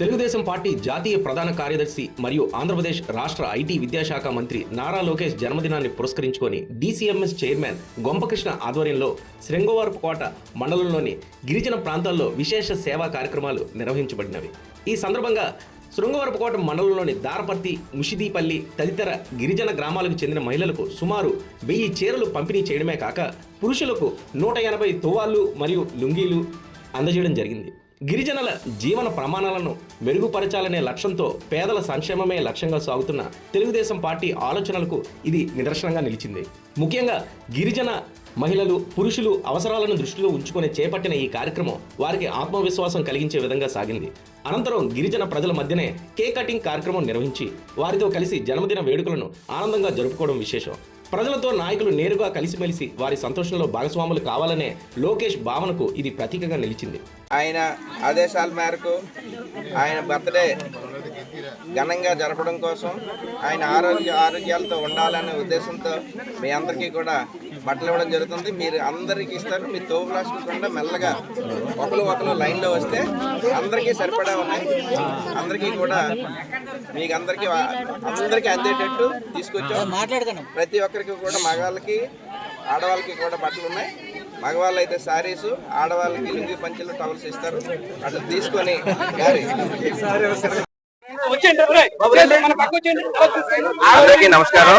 Telugu Desam party జాతీయ ప్రధాన కార్యదర్శి మరియు ఆంధ్రప్రదేశ్ రాష్ట్ర ఐటీ విద్యాశాఖ మంత్రి నారా లోకేష్ జన్మదినాన్ని పురస్కరించుకొని డీసీఎంఎస్ చైర్మన్ గొంపకృష్ణ ఆధ్వర్యంలో శృంగవారపుకోట మండలంలోని గిరిజన ప్రాంతాల్లో విశేష సేవా కార్యక్రమాలు నిర్వహించబడినవి. ఈ సందర్భంగా శృంగవరపుకోట మండలంలోని దారపర్తి ముషిదీపల్లి తదితర గిరిజన గ్రామాలకు చెందిన మహిళలకు సుమారు వెయ్యి చీరలు పంపిణీ చేయడమే కాక పురుషులకు నూట ఎనభై తువాళ్ళు మరియు లుంగీలు అందజేయడం జరిగింది. గిరిజనుల జీవన ప్రమాణాలను మెరుగుపరచాలనే లక్ష్యంతో పేదల సంక్షేమమే లక్ష్యంగా సాగుతున్న తెలుగుదేశం పార్టీ ఆలోచనలకు ఇది నిదర్శనంగా నిలిచింది. ముఖ్యంగా గిరిజన మహిళలు పురుషులు అవసరాలను దృష్టిలో ఉంచుకొని చేపట్టిన ఈ కార్యక్రమం వారికి ఆత్మవిశ్వాసం కలిగించే విధంగా సాగింది. అనంతరం గిరిజన ప్రజల మధ్యనే కేక్ కటింగ్ కార్యక్రమం నిర్వహించి వారితో కలిసి జన్మదిన వేడుకలను ఆనందంగా జరుపుకోవడం విశేషం. ప్రజలతో నాయకులు నేరుగా కలిసిమెలిసి వారి సంతోషంలో భాగస్వాములు కావాలనే లోకేష్ భావనకు ఇది ప్రతీకగా నిలిచింది. ఆయన ఆదేశాల మేరకు ఆయన బర్త్డే ఘనంగా జరపడం కోసం ఆయన ఆరోగ్య ఆరోగ్యాలతో ఉండాలనే ఉద్దేశంతో మీ అందరికీ కూడా బట్టలు ఇవ్వడం జరుగుతుంది. మీరు అందరికీ ఇస్తారు. మీ తోపు రాసుకుండా మెల్లగా ఒకరు ఒకరు లైన్లో వస్తే అందరికీ సరిపడా ఉన్నాయి. అందరికీ కూడా మీకు అందరికీ అందరికీ అందేటట్టు తీసుకొచ్చాం. ప్రతి ఒక్కరికి కూడా మగవాళ్ళకి ఆడవాళ్ళకి కూడా బట్టలు ఉన్నాయి. మగవాళ్ళు అయితే శారీస్ ఆడవాళ్ళకి లుంగి పంచెలు టవల్స్ ఇస్తారు. అట్లా తీసుకొని అందరికీ నమస్కారం.